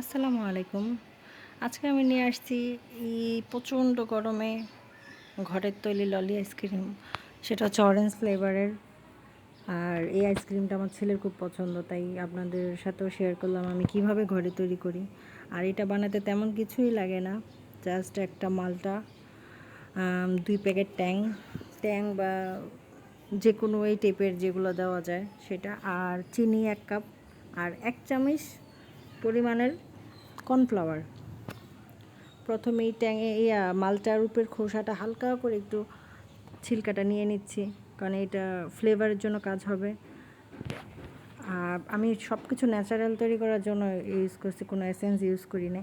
আসসালামু আলাইকুম। আজকে আমি নিয়ে আসছি এই প্রচণ্ড গরমে ঘরের তৈরি ললি আইসক্রিম। সেটা হচ্ছে অরেঞ্জ ফ্লেভারের আর এই আইসক্রিমটা আমার ছেলের খুব পছন্দ, তাই আপনাদের সাথেও শেয়ার করলাম আমি কীভাবে ঘরে তৈরি করি। আর এটা বানাতে তেমন কিছুই লাগে না জাস্ট একটা মালটা দুই প্যাকেট ট্যাং। ট্যাং বা যে কোনো এই টেপের যেগুলো দেওয়া যায় সেটা। আর চিনি এক কাপ। আর এক চামচ পরিমাণের কর্নফ্লাওয়ার। প্রথমে এই এই আহ, মালটার উপরের খোসাটা হালকা করে একটু ছিলকাটা নিয়ে নিচ্ছি কারণ এটা ফ্লেভারের জন্য কাজ হবে। আর আমি সব কিছু ন্যাচারাল তৈরি করার জন্য ইউজ করছি কোনো এসেন্স ইউজ করি না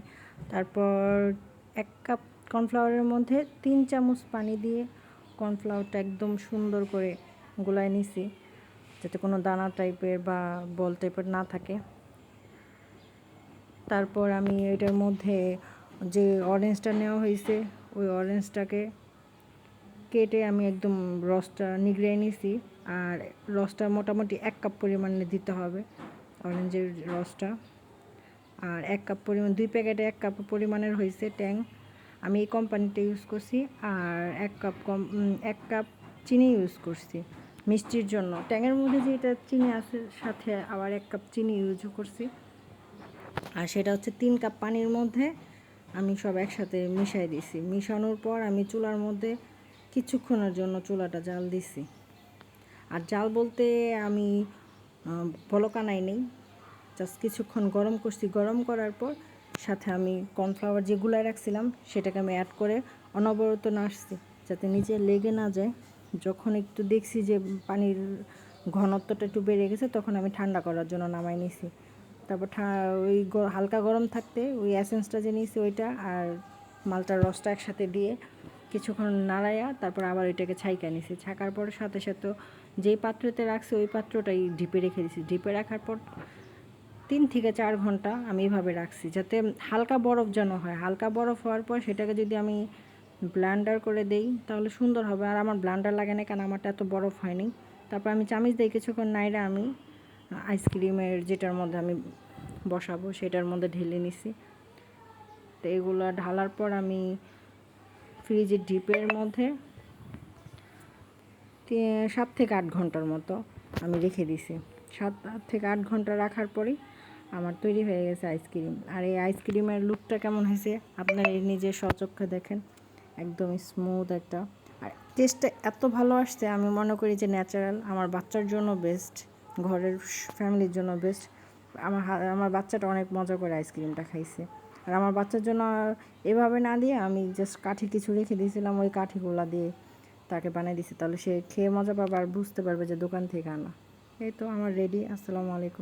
তারপর এক কাপ কর্নফ্লাওয়ারের মধ্যে তিন চামচ পানি দিয়ে কর্নফ্লাওয়ারটা একদম সুন্দর করে গোলায় নিছি যাতে কোনো দানা টাইপের বা বল টাইপের না থাকে। তারপর আমি এটার মধ্যে যে অরেঞ্জটা নেওয়া হয়েছে, ওই অরেঞ্জটাকে কেটে আমি একদম রসটা নিগড়িয়ে নিছি। আর রসটা মোটামুটি এক কাপ পরিমাণে দিতে হবে অরেঞ্জের রসটা। আর এক কাপ পরিমাণ, দুই প্যাকেটে এক কাপ পরিমাণের হয়েছে ট্যাং। আমি এই কোম্পানিটা ইউজ করছি আর এক কাপ কম এক কাপ চিনি ইউজ করছি মিষ্টির জন্য। ট্যাঙের মধ্যে যেটা চিনি আছে, সাথে আবার এক কাপ চিনি ইউজও করছি। আর সেটা হচ্ছে তিন কাপ পানির মধ্যে আমি সব একসাথে মিশাই দিছি। মিশানোর পর আমি চুলার মধ্যে কিছুক্ষণের জন্য চুলাটা জাল দিছি। আর জাল বলতে আমি বলকানাই নেই। জাস্ট কিছুক্ষণ গরম করছি। গরম করার পর সাথে আমি কর্নফ্লাওয়ার যে গুলায় রাখছিলাম, সেটাকে আমি অ্যাড করে অনবরত নাড়ছি যাতে নিচে লেগে না যায়। যখন একটু দেখছি যে পানির ঘনত্বটা একটু বেড়ে গেছে, তখন আমি ঠান্ডা করার জন্য নামাই নিছি। তারপর ওই হালকা গরম থাকতে ওই অ্যাসেন্সটা যে নিয়েছি ওইটা আর মালটার রসটা একসাথে দিয়ে কিছুক্ষণ নাড়াইয়া তারপর আবার ওইটাকে ছাইকা নিছি। ছাকার পর সাথে সাথে যেই পাত্রতে রাখছি ওই পাত্রটাই ডিপে রেখে দিছি। ডিপে রাখার পর তিন থেকে চার ঘণ্টা আমি এভাবে রাখছি যাতে হালকা বরফ যেন হয়। হালকা বরফ হওয়ার পর সেটাকে যদি আমি ব্লান্ডার করে দেই তাহলে সুন্দর হবে। আর আমার ব্লান্ডার লাগে না কেন? আমারটা এত বরফ হয়নি। তারপর আমি চামিচ দিই কিছুক্ষণ নাইরা আমি আইসক্রিমের যেটার মধ্যে আমি বসাবো, সেটার মধ্যে ঢেলে নিছি। তো এগুলো ঢালার পর আমি ফ্রিজের ডিপের মধ্যে সাত থেকে আট ঘণ্টার মতো আমি রেখে দিছি। সাত থেকে আট ঘণ্টা রাখার পরেই আমার তৈরি হয়ে গেছে আইসক্রিম। আর এই আইসক্রিমের লুকটা কেমন হয়েছে আপনার এই নিজের স্বচক্ষে দেখেন। একদম স্মুথ একটা। আর টেস্টটা এত ভালো আসছে, আমি মনে করি যে ন্যাচারাল আমার বাচ্চার জন্য বেস্ট ঘরের ফ্যামিলির জন্য বেস্ট আমার আমার বাচ্চাটা অনেক মজা করে আইসক্রিমটা খাইছে। আর আমার বাচ্চার জন্য এভাবে না দিয়ে আমি জাস্ট কাঠি কিছু রেখে দিয়েছিলাম, ওই কাঠিগুলা দিয়ে তাকে বানিয়ে দিছি তাহলে সে খেয়ে মজা পাবে আর বুঝতে পারবে যে দোকান থেকে আনা। এই তো আমার রেডি আসসালামু আলাইকুম।